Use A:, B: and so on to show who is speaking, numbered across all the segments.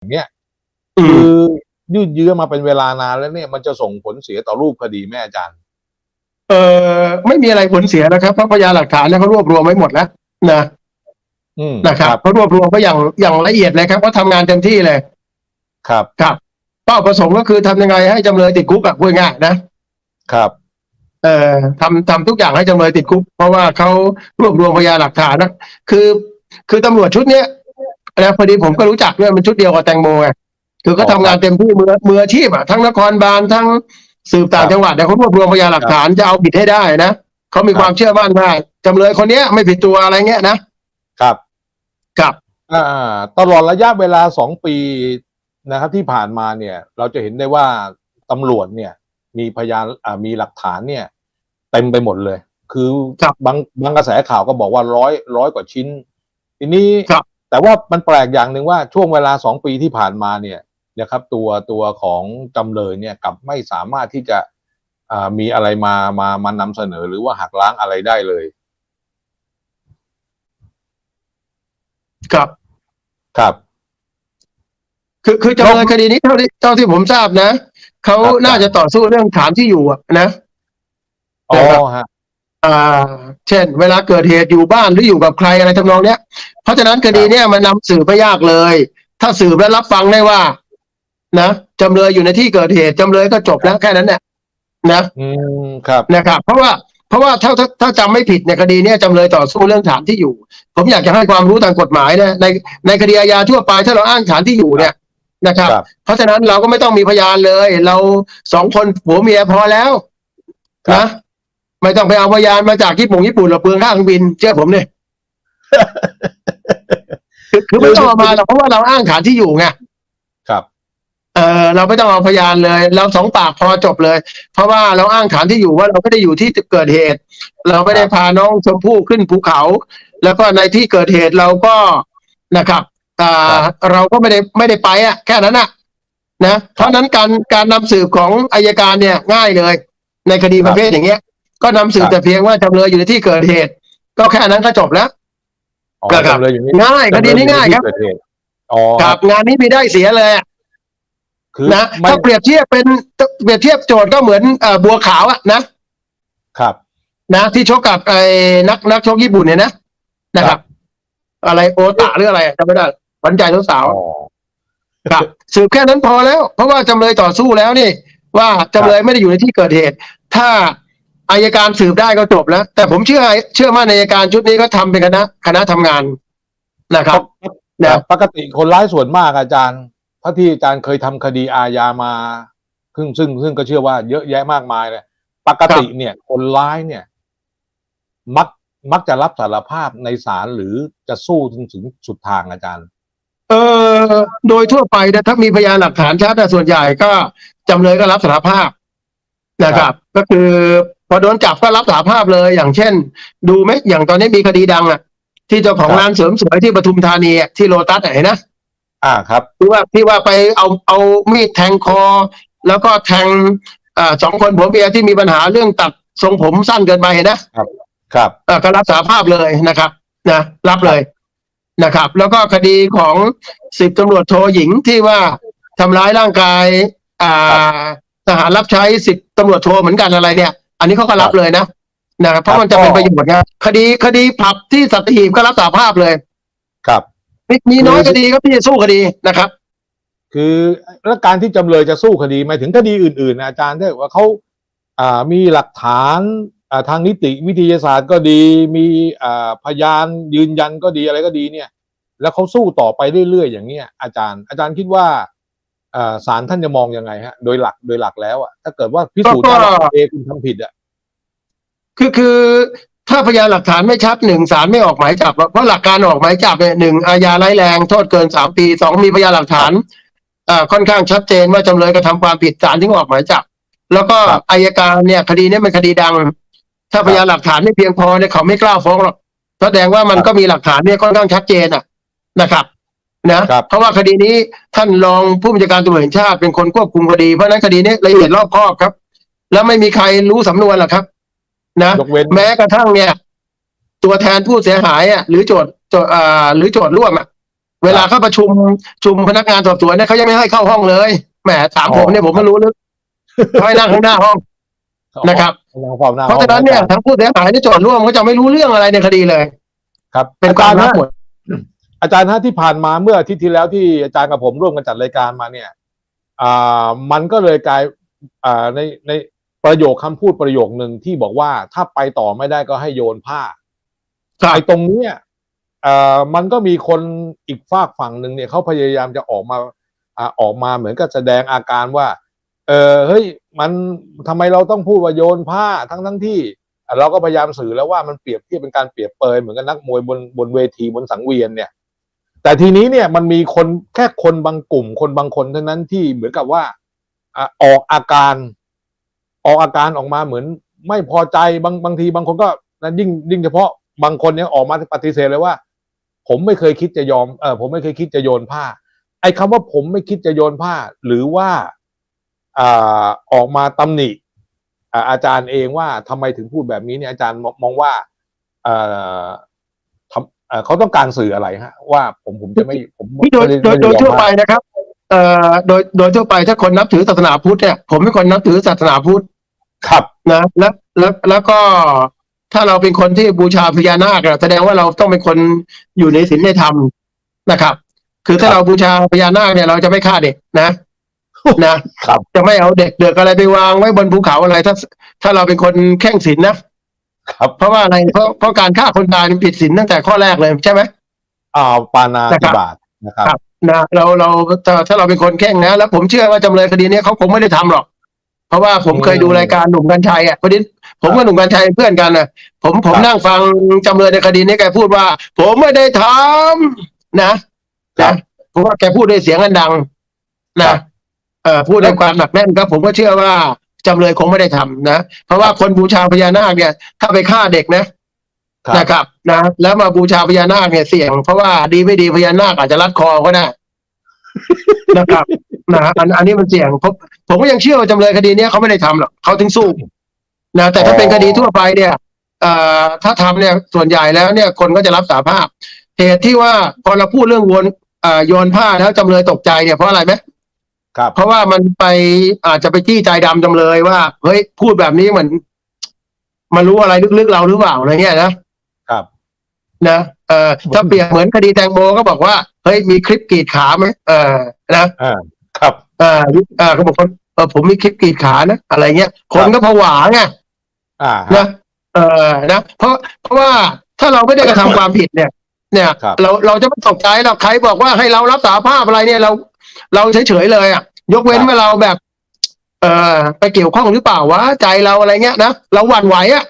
A: อย่างเงี้ย
B: อื
A: คื
B: ม
A: อยืดเยื้อมาเป็นเวลานานแล้วเนี่ยมันจะส่งผลเสียต่อรูปคดีแม่อาจารย์
B: เออไม่มีอะไรผลเสียนะครับเพราะพยานหลักฐานเนี่ยเขารวบรวมไว้หมดแล้วนะ
A: อืม
B: นะครับเขารวบรวมไว้อย่างอย่างละเอียดเลยครับว่าทำงานเต็มที่เลย
A: ครับ
B: ครับเป้าประสงค์ก็คือทำยังไงให้จำเลยติดคุกอะพูดง่ายๆนะครับ เอ่อทำทำทุกอย่างให้จำเลยติดคุก เพราะว่าเขารวบรวมพยานหลักฐานนะคือ คือตำรวจชุดเนี้ย นะพอดีผมก็รู้จักด้วยมันชุดเดียวกับแตงโมไงคือก็ทำงานเต็มที่มือมืออาชีพอะทั้งนครบาลทั้งสืบต่างจังหวัดเนี่ยเขารวบรวมพยานหลักฐานจะเอาผิดให้ได้นะเขามีความเชื่อมั่นว่าจำเลยคนเนี้ยไม่ผิดตัวอะไรเงี้ยนะครับกับ
A: อ่าตลอดระยะเวลาสองปีนะครับ ที่ผ่านมาเนี่ย เราจะเห็นได้ว่าตำรวจเนี่ย มีพยานอ่ามีหลักฐานเนี่ย เต็มไปหมดเลย คือ
B: ครับ
A: บางบางกระแสข่าวก็บอกว่าร้อยร้อยกว่าชิ้น ทีนี้
B: ครับ
A: แต่ว่ามันแปลกอย่างหนึ่งว่าช่วงเวลาสองปีที่ผ่านมาเนี่ยนะครับตัวตัวของจำเลยเนี่ยกลับไม่สามารถที่จะอ่ามีอะไรมามามานำเสนอหรือว่าหักล้างอะไรได้เลย
B: กับ
A: ครับ
B: คือคือจำเลยคดีนี้เท่าที่เท่าที่ผมทราบนะเขา
A: ครับ
B: น่าจะต่อสู้เรื่องฐานที่อยู่อะนะ
A: อ๋อ
B: นะครับ
A: ฮะ
B: อ่าเช่น เวลาเกิดเหตุอยู่บ้านหรืออยู่กับใครอะไรทำนองเนี้ย เพราะฉะนั้นคดีเนี้ยมันนำสืบไม่ยากเลย ถ้าสืบและรับฟังได้ว่า นะจำเลยอยู่ในที่เกิดเหตุจำเลยก็จบแล้วแค่นั้นแหละนะ
A: อืมครับ
B: นะครับ เพราะว่าเพราะว่าถ้าถ้าถ้าจำไม่ผิดในคดีเนี้ยจำเลยต่อสู้เรื่องฐานที่อยู่ ผมอยากจะให้ความรู้ทางกฎหมายนะในในคดีอาญาทั่วไปถ้าเราอ้างฐานที่อยู่เนี่ยนะครับ
A: ครับ
B: เพราะฉะนั้นเราก็ไม่ต้องมีพยานเลย เราสองคนผัวเมียพอแล้ว
A: ครับ
B: นะ ไม่ต้องไปเอาพยานมาจากญี่ปุ่นญี่ปุ่นเราเปลืองค่าเครื่องบินเชื่อผมเนี่ยคือคือไม่ต้องเอามาหรอกเพราะว่าเราอ้างฐานที่อยู่ไง
A: ครับ
B: เออเราไม่ต้องเอาพยานเลย เราสองปากพอจบเลย เพราะว่าเราอ้างฐานที่อยู่ว่าเราไม่ได้อยู่ที่เกิดเหตุ เราไม่ได้พาน้องชมพู่ขึ้นภูเขา แล้วก็ในที่เกิดเหตุเราก็นะครับอ่าเราก็ไม่ได้ไม่ได้ไปอะ แค่นั้นอะนะเพราะฉะนั้นการการนำสืบของอายการเนี่ยง่ายเลย ในคดีประเภทอย่างเงี้ย ก็นำสืบแต่เพียงว่าจำเลยอยู่ในที่เกิดเหตุ ก็แค่นั้นก็จบแล้ว
A: อ๋อ
B: ครับ
A: จำเลยอยู่นี่
B: ง่ายคดีนี้ง่ายครับ
A: จำเลอในที่เกิดเหตุอ๋อ
B: ครับงานนี้มีได้เสียเลยอะ
A: คือ
B: นะ
A: ไม่
B: ถ้าเปรียบเทียบเป็นเปรียบเทียบโจทย์ก็เหมือนเอ่อบัวขาวอะนะครับ นะที่ชกกับไอ้นักนักชกญี่ปุ่นเนี่ยนะนะครับอะไรโอตะหรืออะไรจำไม่ได้ขวัญใจสาว
A: อ๋อ
B: ๆ ครับสืบแค่นั้นพอแล้ว เพราะว่าจำเลยต่อสู้แล้วนี่ ว่าจำเลยไม่ได้อยู่ในที่เกิดเหตุ ถ้า อายการสืบได้ก็จบแล้ว แต่ผมเชื่อเชื่อมั่นในอายการชุดนี้ก็ทำเป็นคณะคณะทำงานนะครับนะ
A: ปกติคนร้ายส่วนมากอาจารย์ถ้าที่อาจารย์เคยทำคดีอาญามาซึ่งซึ่งซึ่งก็เชื่อว่าเยอะแยะมากมายเลยปกติเนี่ย คนร้ายเนี่ย มักมักจะรับสารภาพในศาลหรือจะสู้จนถึงสุดทางอาจารย์
B: เออโดยทั่วไปนะถ้ามีพยานหลักฐานชัดแต่ส่วนใหญ่ก็จำเลยก็รับสารภาพนะครับ ก็คือ พอโดนจับก็รับสารภาพเลย อย่างเช่น ดูไหมอย่างตอนนี้มีคดีดังอะ ที่เจ้าของ
A: ครับ
B: ร้านเสริมสวยที่ปทุมธานีอะที่โลตัสไหนนะ
A: อ่าครับ
B: ที่ว่าที่ว่าไปเอาเอามีดแทงคอ แล้วก็แทงอ่าสองคนผัวเมียที่มีปัญหาเรื่องตัดทรงผมสั้นเกินไปเห็นนะ
A: ครับ
B: เอ่อก็รับสารภาพเลยนะครับนะรับเลยนะครับ แล้วก็คดีของสิบตำรวจโทหญิงที่ว่าทำร้ายร่างกาย อ่าทหารรับใช้สิบตำรวจโทเหมือนกันอะไรเนี่ย อันนี้เขาก็รับเลยนะนะครับเพราะมันจะเป็นประโยชน์นะคดีคดีผับที่สัตหีบก็รับสารภาพเลย
A: ครับ
B: มีมีน้อยคดีครับที่จะสู้คดีนะครับ
A: คือแล้วการที่จำเลยจะสู้คดีหมายถึงคดีอื่นๆนะอาจารย์ถ้าเกิดว่าเขาอ่ามีหลักฐานอ่าทางนิติวิทยาศาสตร์ก็ดี มีอ่าพยานยืนยันก็ดีอะไรก็ดีเนี่ย แล้วเขาสู้ต่อไปเรื่อยๆอย่างเนี้ยอาจารย์ อาจารย์คิดว่าอ่า ศาลท่านจะมองยังไงฮะ โดยหลักโดยหลักแล้วอะถ้าเกิดว่าพิสูจน์ได้ว่าเอคุณทำผิดอะ
B: คือคือถ้าพยานหลักฐานไม่ชัดหนึ่งศาลไม่ออกหมายจับ เพราะหลักการออกหมายจับเนี่ยหนึ่งอาญาร้ายแรงโทษเกินสามปีสองมีพยานหลักฐานอ่าค่อนข้างชัดเจนว่าจำเลยกระทำความผิดศาลถึงออกหมายจับ แล้วก็อายการเนี่ยคดีเนี้เป็นคดีดัง ถ้าพยานหลักฐานไม่เพียงพอเนี่ยเขาไม่กล้าฟ้องหรอกแสดงว่ามันก็มีหลักฐานเนี่ยค่อนข้างชัดเจนอะนะครับ นะครับเพราะว่าคดีนี้ท่านรองผู้บัญชาการตำรวจแห่งชาติเป็นคนควบคุมคดี เพราะฉะนั้นคดีนี้ละเอียดรอบคอบครับ แล้วไม่มีใครรู้สำนวนหรอกครับ นะ
A: ยกเว้น
B: แม้กระทั่งเนี่ย ตัวแทนผู้เสียหายอะหรือโจทย์โจทย์อ่าหรือโจทย์ร่วมอะเวลาเข้าประชุมชุมพนักงานสอบสวนเนี่ยเขายังไม่ให้เข้าห้องเลยแหมถามผมเนี่ยผมไม่รู้เรื่องเขาให้นั่งข้างหน้าห้องนะครับ
A: นั่งเฝ้าหน้า
B: เพราะฉะนั้นเนี่ยทั้งผู้เสียหายและโจทย์ร่วมเขาจะไม่รู้เรื่องอะไรในคดีเลย
A: ครับ
B: เป็น
A: อา
B: ควา
A: จามรย์
B: ลั
A: ฮะ
B: บหมด
A: อาจารย์ฮะที่ผ่านมาเมื่ออาทิตย์ที่แล้วที่อาจารย์กับผมร่วมกันจัดรายการมาเนี่ยอ่ามันก็เลยกลายอ่าในในประโยคคำพูดประโยคหนึ่งที่บอกว่าถ้าไปต่อไม่ได้ก็ให้โยนผ้า
B: ครับ
A: ไอ้ตรงเนี้ยเอ่อมันก็มีคนอีกฝากฝั่งหนึ่งเนี่ยเขาพยายามจะออกมาอ่าออกมาเหมือนกับแสดงอาการว่า เออเฮ้ยมันทำไมเราต้องพูดว่าโยนผ้าทั้งทั้งที่อะเราก็พยายามสื่อแล้วว่ามันเปรียบเทียบเป็นการเปรียบเปรยเหมือนกับนักมวยบนบนเวทีบนสังเวียนเนี่ย แต่ทีนี้เนี่ยมันมีคนแค่คนบางกลุ่ม คนบางคนเท่านั้นที่เหมือนกับว่าอะออกอาการออกอาการออกมาเหมือน ไม่พอใจบางบางทีบางคนก็นะยิ่งยิ่งเฉพาะบางคนเนี่ยออกมาปฏิเสธเลยว่า ผมไม่เคยคิดจะยอมเออผมไม่เคยคิดจะโยนผ้า ไอ้คำว่าผมไม่คิดจะโยนผ้า หรือว่าอ่าออกมาตำหนิอ่าอาจารย์เองว่าทำไมถึงพูดแบบนี้เนี่ยอาจารย์มองว่า เอ่อทำเอ่อเขาต้องการสื่ออะไรฮะ ว่าผมผมจะไม่ผม
B: ที่โดย
A: ไม่ไโด
B: ยโดย
A: ม่อม
B: ทั่วไป
A: ผ้า
B: นะครับเอ่อโดยโดยทั่วไปถ้าคนนับถือศาสนาพุทธเนี่ยผมเป็นคนนับถือศาสนาพุทธ
A: ครับ
B: นะแล้วแล้วแล้วก็ถ้าเราเป็นคนที่บูชาพญานาคอะแสดงว่าเราต้องเป็นคนอยู่ในศีลในธรรมนะครับ คือถ้า
A: ครับ
B: เราบูชาพญานาคเนี่ย เราจะไม่ฆ่าเด็กนะนะครับจะไม่เอาเด็กเด็กอะไรไปวางไว้บนภูเขาอะไร ถ้า ถ้าเราเป็นคนแข่งศีลนะ ครับ เพราะว่าอะไรเพราะเพราะการฆ่าคนตายมันผิดศีลตั้งแต่ข้อแรกเลยใช่ไหม
A: อ่าปานา
B: นะค
A: ติ
B: รับ
A: บาตนะครับ
B: ครับนะเราเราถ้าถ้าเราเป็นคนแข่งนะแล้วผมเชื่อว่าจำเลยคดีเนี้ยเขาคงไม่ได้ทำหรอก เพราะว่าผมเคยดูรายการหนุ่มกัญชัยอะพอดีผมกับหนุ่มกัญชัยเป็นเพื่อนกันนะผมผม
A: ครับ
B: นั่งฟังจำเลยในคดีนี้แกพูดว่า ผมไม่ได้ทำนะนะเพราะว่าแกพูดด้วยเสียงอันดัง
A: ครั
B: นะ
A: บ
B: เอ่อพูดด้วยความหนักแน่นครับผมก็เชื่อว่า จำเลยคงไม่ได้ทำนะ เพราะว่าคนบูชาพญานาคเนี่ย ถ้าไปฆ่าเด็กนะ
A: ครับ
B: นะครับนะ แล้วมาบูชาพญานาคเนี่ยเสี่ยง เพราะว่าดีไม่ดีพญานาคอาจจะรัดคอก็ได้นะครับนะอันอันนี้มันเสี่ยงผมผมก็ยังเชื่อว่าจำเลยคดีเนี้ยเขาไม่ได้ทำหรอกเขาถึงสู้นะแต่ถ้าเป็นคดีทั่วไปเนี่ยเอ่อถ้าทำเนี่ยส่วนใหญ่แล้วเนี่ยคนก็จะรับสาภาพ เหตุที่ว่าพอเราพูดเรื่องวนเอ่อโยนผ้าแล้วจำเลยตกใจเนี่ยเพราะอะไรไหม
A: ครับ
B: เพราะว่ามันไปอาจจะไปจี้ใจดำจำเลยว่า เฮ้ยพูดแบบนี้เหมือนมันรู้อะไรลึกๆเราหรือเปล่าอะไรเงี้ยนะ
A: ครับ
B: นะเอ่อถ้าเปรียบเหมือนคดีแตงโมก็บอกว่าเฮ้ยมีคลิปกรีดขาไหมเออนะ
A: อ่าครับ
B: เออเออเขาบอกว่าเออผมมีคลิปกรีดขานะอะไรเงี้ยคนก็ผวาไง
A: อ่าฮะ
B: นะเออนะ เพราะเพราะว่าถ้าเราไม่ได้กระทำ ความผิดเนี่ย เนี่ย
A: ครับ
B: เราเราจะไม่ตกใจหรอกใครบอกว่าให้เรารับสาภาพอะไรเนี่ยเรา เราเฉยๆเลยอะ ยกเว้นว่าเราแบบ เออไปเกี่ยวข้องหรือเปล่าวะใจเราอะไรเงี้ยนะเราหวั่นไหวอะ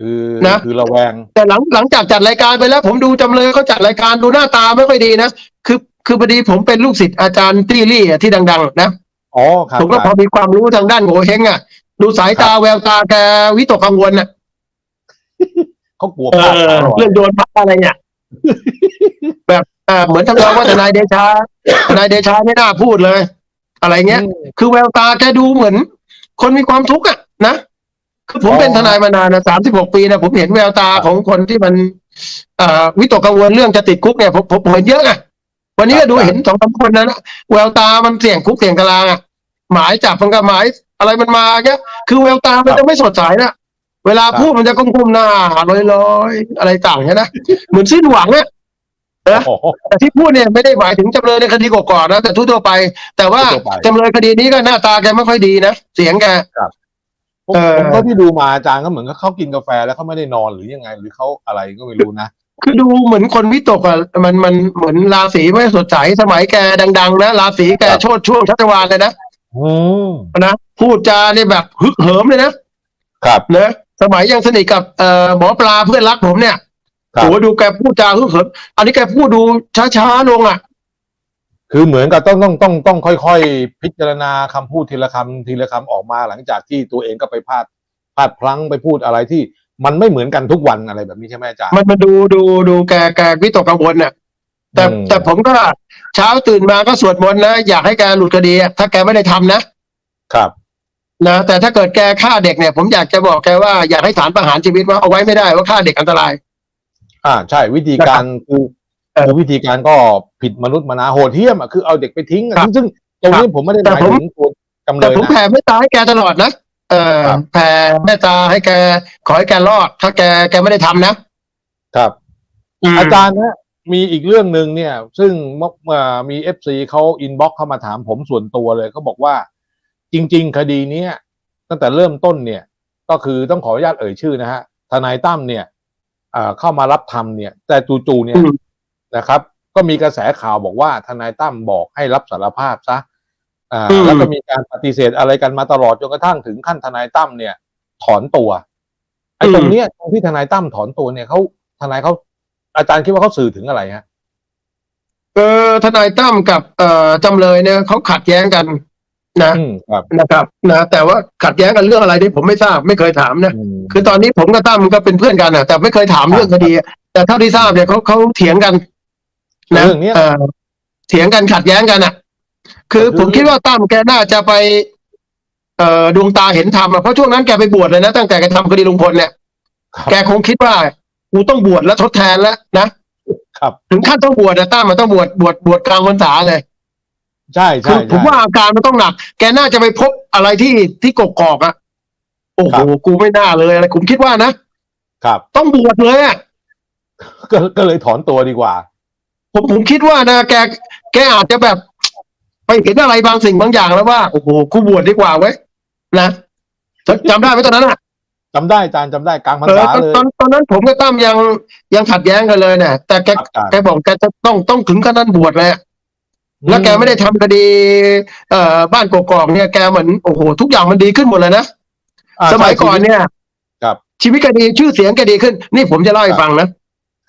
A: คือ
B: นะ
A: คือระแวง
B: แต่หลังหลังจากจัดรายการไปแล้ว ผมดูจำเลยเขาจัดรายการดูหน้าตาไม่ค่อยดีนะคือคือพอดีผมเป็นลูกศิษย์อาจารย์ตี้ลี่อะที่ดัง ๆ นะ
A: อ๋อครับ
B: ผมก็พอมีความรู้ทางด้านโงเฮงอะ ดูสายตาแววตาแกวิตกกังวลอะ
A: เขากลัว
B: เอ
A: พลาด
B: อ
A: ตลอด
B: เรื่องโดนพักอะไรเนี่ยแบบเออเหมือนทำนองว่าทนายเดชาทนายเดชาไม่น่าพูดเลย อะไรเงี้ย คือแววตาแกดูเหมือน คนมีความทุกข์อะนะคือผมเป็นทนายมานานนะสามสิบหกปีนะผมเห็นแววตาของคนที่มันเอ่อวิตกกังวลเรื่องจะติดคุกเนี่ยผมผมผมเห็นเยอะอะวันนี้ก็ดูเห็นสองสามคนนั้นอะแววตามันเสี่ยงคุกเสี่ยงตารางอะหมายจับมันก็หมายอะไรมันมาเงี้ย คือแววตามันจะไม่สดใสนะเวลาพูดมันจะก้มๆหน้าลอยๆ อะไรต่างเงี้ยนะเหมือนสิ้นหวังอะ
A: โอ้โห
B: แต่ที่พูดเนี่ยไม่ได้หมายถึงจำเลยในคดีก่อนๆนะแต่ทั่วๆไป แต่ว่า
A: ทั่วไป
B: จำเลยคดีนี้ก็หน้าตาแกไม่ค่อยดีนะ เสียงแก
A: ผม
B: เออ
A: ผมก็ที่ดูมาอาจารย์ก็เหมือนกับเขากินกาแฟแล้วเขาไม่ได้นอนหรือยังไง หรือเขาอะไรก็ไม่รู้นะ
B: คือดูเหมือนคนวิตกอะมันมันเหมือนราศีไม่สดใสสมัยแกดัง ๆ นะราศีแก
A: ครับ
B: โชดช่วงชัชวานเลยนะ
A: อืม
B: นะพูดจาเนี่ยแบบฮึกเหิมเลยนะครับ นะสมัยยังสนิทกับเอ่อหมอปลาเพื่อนรักผมเนี่ย
A: ครับ
B: โหดูแกพูดจาฮึกเหิมอันนี้แกพูดดูช้าๆลงอะ
A: คือเหมือนกับต้องต้องต้องต้องค่อยๆ พิจารณาคำพูดทีละคำทีละคำออกมาหลังจากที่ตัวเองก็ไปพลาดพลาดพลั้งไปพูดอะไรที่มันไม่เหมือนกันทุกวันอะไรแบบนี้ใช่ไหมอาจารย์
B: มันมาดูดูดูแกแกวิตกกังวลน่ะ แต่
A: อืม
B: แต่ผมก็เช้าตื่นมาก็สวดมนต์นะ อยากให้แกหลุดคดีอะถ้าแกไม่ได้ทำนะครับ นะแต่ถ้าเกิดแกฆ่าเด็กเนี่ย ผมอยากจะบอกแกว่าอยากให้ฐานประหารชีวิตว่าเอาไว้ไม่ได้ว่าฆ่าเด็กอันตราย
A: อ่าใช่วิธีการคือ
B: เออ
A: คือวิธีการก็ผิดมนุษย์มานาโหดเหี้ยมอะคือเอาเด็กไปทิ้งอะ
B: ครับ
A: ซึ่งตรงนี้ผมไม่ได้ห
B: แต่
A: มาย
B: ผม
A: ถึงตัวจำเล
B: แต่
A: ย
B: ผม
A: นะ
B: แผ่เมตตาให้แกตลอดนะเออ
A: ครับ
B: แผ่เมตตาให้แกขอให้แกรอด ถ้าแกแกไม่ได้ทำนะครับม
A: อาจารย์นะมีอีกเรื่องหนึ่งเนี่ย ซึ่งเมื่อเมื่อมีเอฟซีเขาอินบ็อกเข้ามาถามผมส่วนตัวเลยเขาบอกว่า จริง ๆ คดีเนี้ยตั้งแต่เริ่มต้นเนี่ย ก็คือต้องขออนุญาตเอ่ยชื่อนะฮะทนายตั้มเนี่ยอ่า เข้ามารับทำเนี่ย แต่จู่ๆเนี่ย
B: อืม
A: นะครับ ก็มีกระแสข่าวบอกว่าทนายตั้มบอกให้รับสารภาพซะอ่า
B: อืม
A: แล้วก็มีการปฏิเสธอะไรกันมาตลอดจนกระทั่งถึงขั้นทนายตั้มเนี่ย ถอนตัวไอ้ตรงเนี้ยตรงที่ทนายตั้มถอนตัวเนี่ยเขาทนายเขาอาจารย์คิดว่าเขาสื่อถึงอะไรฮะ
B: เออทนายตั้มกับเอ่อจำเลยเนี่ยเขาขัดแย้งกัน นะ
A: อืมครับ
B: นะครับนะแต่ว่าขัดแย้งกันเรื่องอะไรที่ผมไม่ทราบไม่เคยถามนะ
A: อืม
B: คือตอนนี้ผมกับตั้มก็เป็นเพื่อนกันอะแต่ไม่เคยถาม
A: ครับ
B: เรื่องคดีอะแต่เท่าที่ทราบเนี่ยเขาเขาเถียงกันนะ
A: เรื่องเนี้ย
B: เอ่อเถียงกันขัดแย้งกันอะคือ
A: คือ
B: ผมคิดว่าตั้มแกน่าจะไป เอ่อดวงตาเห็นธรรมอะเพราะช่วงนั้นแกไปบวชเลยนะตั้งแต่แกทำคดีลุงพลเนี่ย
A: ครับ
B: แกคงคิดว่ากูต้องบวชแล้วทดแทนแล้วนะครับ ถึงขั้นต้องบวชนะตั้มมันต้องบวชบวชบวชกลางพรรษาเลย
A: ใช่
B: คื
A: ใช่
B: อผม
A: ใช่
B: ว่าอาการมันต้องหนัก แกน่าจะไปพบอะไรที่ที่กกอกอะโอ้โห
A: ครับ
B: กูไม่น่าเลยอะไรผมคิดว่านะครับ ต้องบวชเลยอะ
A: ก็ก็เลยถอนตัวดีกว่า
B: ผมผมคิดว่านะแกแกอาจจะแบบ ไปเห็นอะไรบางสิ่งบางอย่างแล้วว่าโอ้โหกูบวชดีกว่าเว้ยนะจจำได้ไหมตอนนั้นอะ
A: จำได้อาจารย์จำได้กลางพรร
B: เออ
A: ษา
B: ตอน
A: เลย
B: ตอนตอนนั้นผมกับตั้มยังยังขัดแย้งกันเลยเนี่ยแต่แก
A: ครับอาจารย์
B: แกบอกแกจะต้องต้องถึงขั้นนั้นบวชเลยอะ แล้วแกไม่ได้ทำคดีเอ่อบ้านกอกๆเนี่ยแกเหมือนโอ้โหทุกอย่างมันดีขึ้นหมดเลยนะ
A: อ่า
B: สมัย
A: ใช่
B: ก่อนเนี่ย
A: ครับ
B: ชีวิตแกดีชื่อเสียงแกดีขึ้น นี่ผมจะเล่าให้
A: ครับ
B: ฟังนะ